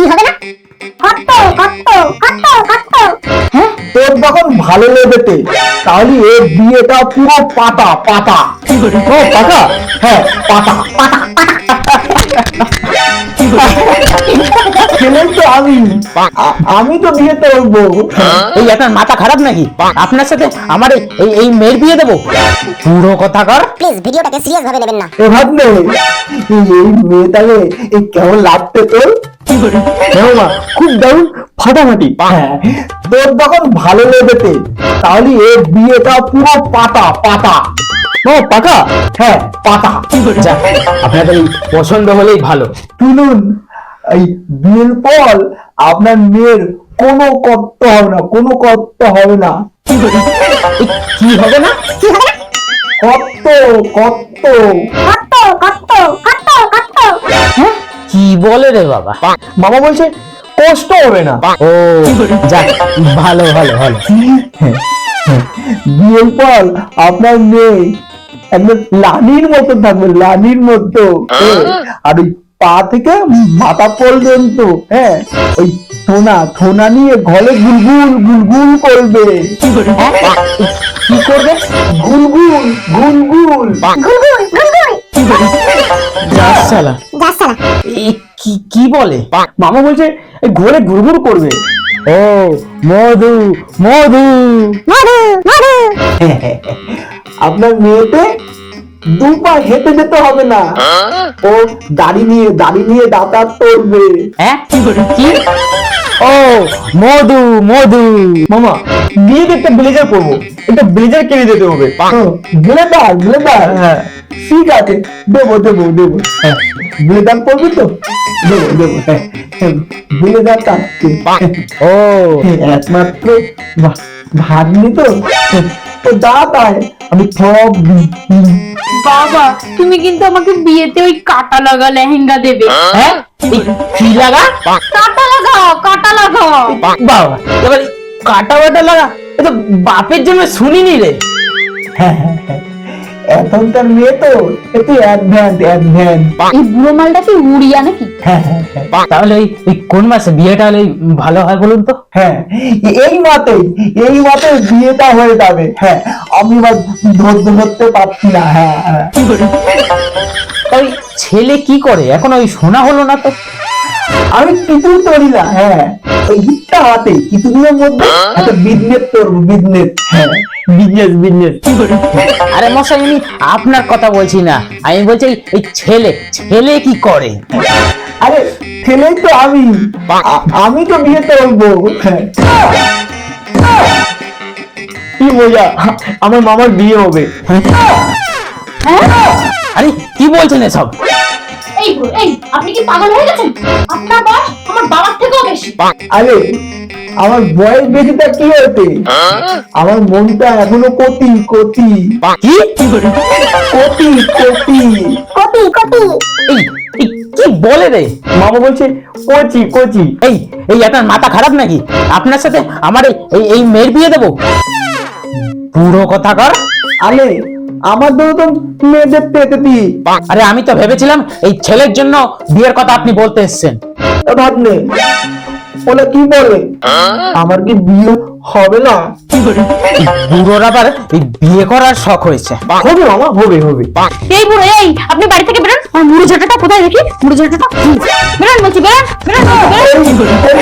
কি হবে না? কত কত কত কত হ্যাঁ? তোর যখন ভালো লেগেছে তাহলে এর বিয়েটা পুরো পাতা পাতা ও পাতা হ্যাঁ পাতা পাতা তো আমি। আমি তো বিয়ে করব এই আপনার মাথা খারাপ নাকি? আপনার সাথে আমার এই- এই মেয়ের বিয়ে দেবো? পুরো কথা কর। প্লিজ ভিডিওটাকে সিরিয়াস ভাবে নেবেন না। এ ভাবলে এই এই মেয়েটাকে এই কেমন লাগতে তোর? হ্যাঁ মা, খুব দারুণ ফাটাফাটি। হ্যাঁ। তোর যখন ভালো লেগেছে তাহলে বিয়েটা পুরো পাতা পাতা। ও পাতা হ্যাঁ পাতা। যা। আপনাদের পছন্দ হলেই ভালো। শুনুন এই বিয়ের পর আপনার মেয়ের কোনো কর্ত হবে না কোনো কর্ত হবে না। কি হবে না? কি হবে না? কর্ত কর্ত কত কত কত কত হ্যাঁ? কি বলে রে বাবা? মামা বলছে কষ্ট হবে না। ও যাক ভালো ভালো ভালো। বিয়ের পর আপনার মেয়ে একদম লানির মতো থাকবে লানির মতো। হ্যাঁ, আর ওই পা থেকে মাথা পর্যন্ত হ্যাঁ ওই থোনা থোনা নিয়ে ঘরে গুলগুল গুলগুল করবে। হ্যাঁ? কি করবে? গুলগুল গুলগুল। গুলগুল গুলগুল। যাস শালা। যা কি কি বলে? মামা বলছে এই ঘরে গুড়গুড় করবে। ও মধু মধু। মধু মধু। আপনার মেয়েতে দু পা হেঁটে যেতে হবে না। ও দাড়ি নিয়ে দাড়ি নিয়ে যাতায়াত করবে। হ্যাঁ? কি ও মধু মধু। মামা বিয়েতে একটা ব্লেজার পরবো একটা ব্লেজার কিনে দিতে হবে। ব্লেজার ব্লেজার হ্যাঁ। ঠিক আছে দেবো দেবো দেবো। হ্যাঁ। ব্লেজার পরবি তো? দেবো দেবো হ্যাঁ কাটছে ও। একমাত্র ভাগ্নি তো? তো দা তাই। আমি সব বাবা তুমি কিন্তু আমাকে বিয়েতে ওই কাটা লাগা লেহেঙ্গা দেবে। হ্যাঁ? কি লাগা? কাটা লাগাও কাটা লাগাও বাবা এবার কাটা বাটা লাগা? এ তো বাপের জন্য শুনিনি রে। হ্যাঁ, হ্যাঁ, হ্যাঁ। এখনকার মেয়ে তো একটু অ্যাডভান্স অ্যাডভান্স এই বুড়ো মালটা কি উড়িয়া নাকি? হ্যাঁ হ্যাঁ হ্যাঁ। তাহলে এই এই কোন মাসে বিয়েটা হলে ভালো হয় বলুন তো? হ্যাঁ এই মতে এই মতে বিয়েটা হয়ে যাবে। হ্যাঁ আমি এবার ধরতে ধরতে পারছি না হ্যাঁ হ্যাঁ। ওই ছেলে কি করে? এখন ওই শোনা হলো না তো? আমি কিছুই করি না হ্যাঁ। ওই হাতে কিছুদিনের মধ্যে একটা বিজনেস করব বিজনেস হ্যাঁ বিজনেস বিজনেস আরে মশাই আমি আপনার কথা বলছি না। আমি বলছি এই- ছেলে ছেলে কি করে? আরে ছেলেই তো আমি। আমি তো বিয়ে করব। হ্যাঁ। কি মজা আমার মামার বিয়ে হবে। আরে কি বলছেন এসব? এই এই আপনি কি পাগল হয়ে গেছেন? আপনার বয়স আমার বাবার থেকেও বেশি। আরে আমার বয়স বেশিটা কি হয়েছে? আমার মনটা এখনও কতি কতি কি? কতি কতি এই কি বলে রে? মামা বলছে কচি কচি। এই এই আপনার মাথা খারাপ নাকি? আপনার সাথে আমার এই- এই এই মেয়ের বিয়ে দেবো? পুরো কথা কর আরে আমার দৌড় তো মেয়েদের পেতে দি আরে আমি তো ভেবেছিলাম এই ছেলের জন্য বিয়ের কথা আপনি বলতে এসেছেন। ভাবনে ওরা কি বলে? আমার কি বিয়ে হবে না? বুড়োর আবার এই বিয়ে করার শখ হয়েছে। হবে মামা হবে হবে। এই বুড়ো এই আপনি বাড়ি থেকে বেরোন। আমার মুড়ো ঝাঁটাটা কোথায় দেখি? মুড়ো ঝাঁটাটা বেরোন বলছি বেরোন বেরোন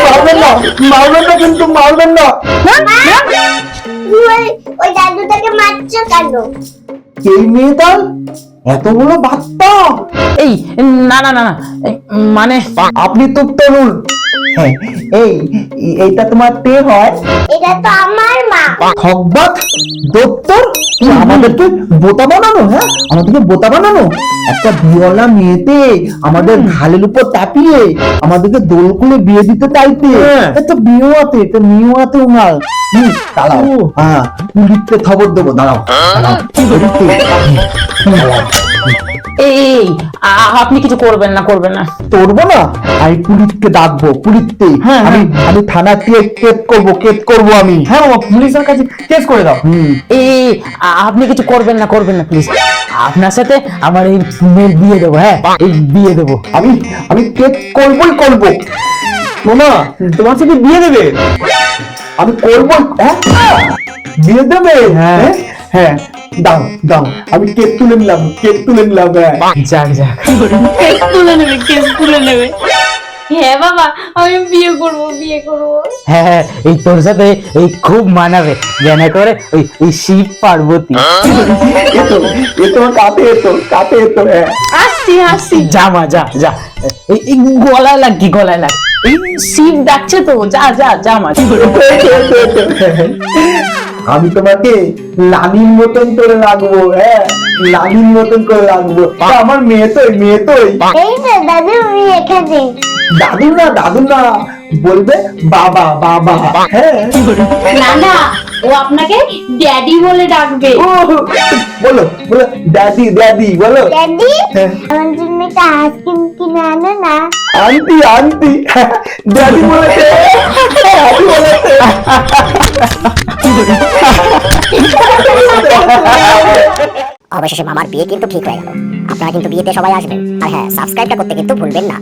মারবেন না মারবেন না কিন্তু মারবেন না। ওই দাদুটাকে মারছো কেন? এই মেয়েটা এতগুলো বাচ্চা? এই না না না না মানে আপনি তো তরুণ। হ্যাঁ এই এইটা তোমার তে হয়? এটা তো আমার হকবাক দপ্তর আমাদেরকে বোতা বানানো হ্যাঁ? আমাদেরকে বোতা বানানো। একটা বিয়লা মেয়েতে আমাদের ঘালের উপর চাপিয়ে আমাদেরকে দোল করে বিয়ে দিতে চাইতে। একটা বিয়ে আছে একটা মেয়েও আছে উনার হুম, দাঁড়াও। হ্যাঁ পুলিশকে খবর দেবো দাঁড়াও। দাঁড়াও। পুলিশকে, দাঁড়াও। এই আপনি কিছু করবেন না করবেন না। করব না? আমি পুলিশকে ডাকবো পুলিশকে। হ্যাঁ, আমি আমি থানা কেস কেস করব কেস করব আমি। হ্যাঁ বাবা, পুলিশের কাছে কেস করে দাও। এই আপনি কিছু করবেন না করবেন না প্লিজ আপনার সাথে আমার এই মেয়ের বিয়ে দেবো হ্যাঁ? এই বিয়ে দেবো। আমি আমি কেস করবই করব। শোনা তোমার সাথে বিয়ে দেবে? আমি করব হ্যাঁ? বিয়ে দেবে? হ্যাঁ। হ্যাঁ? হ্যাঁ। দাও দাও। আমি কেক তুলে নিলাম কেক তুলে নিলাম হ্যাঁ। যাক যাক। কেস তুলে নেবে কেস তুলে নেবে। হ্যাঁ বাবা আমি বিয়ে করব বিয়ে করব। হ্যাঁ এই তোর সাথে এই খুব মানাবে। যেন করে ওই ওই শিব পার্বতী। এতো এতো কাতে এতো কাতে এতো আসছি আসছি। যা মা যা যা। এই এই গলায় লাগ কি গলায় লাগ এই শিব ডাকছে তো যা যা যা মা। এতো, এতো, এতো। আমি তোমাকে লালির মতন করে রাখব হ্যাঁ? লালির মতন করে তা আমার মেয়ে তো মেয়ে তো এই তো দাদু আমি এখানে। দাদু না দাদু না বলবে বাবা বাবা। হ্যাঁ? না না ও আপনাকে ড্যাডি বলে ডাকবে। ও, বলো বলো দাদি দাদি বলো। ড্যাডি হ্যাঁ। আমার জন্য একটা আইসক্রিম কিনে আনো না। Aunty aunty. দাদি বলেছে। দাদি বলেছে। অবশেষে মামার বিয়ে কিন্তু ঠিক হয়ে গেল। আপনারা কিন্তু বিয়েতে সবাই আসবেন। আর হ্যাঁ সাবস্ক্রাইবটা করতে কিন্তু ভুলবেন না।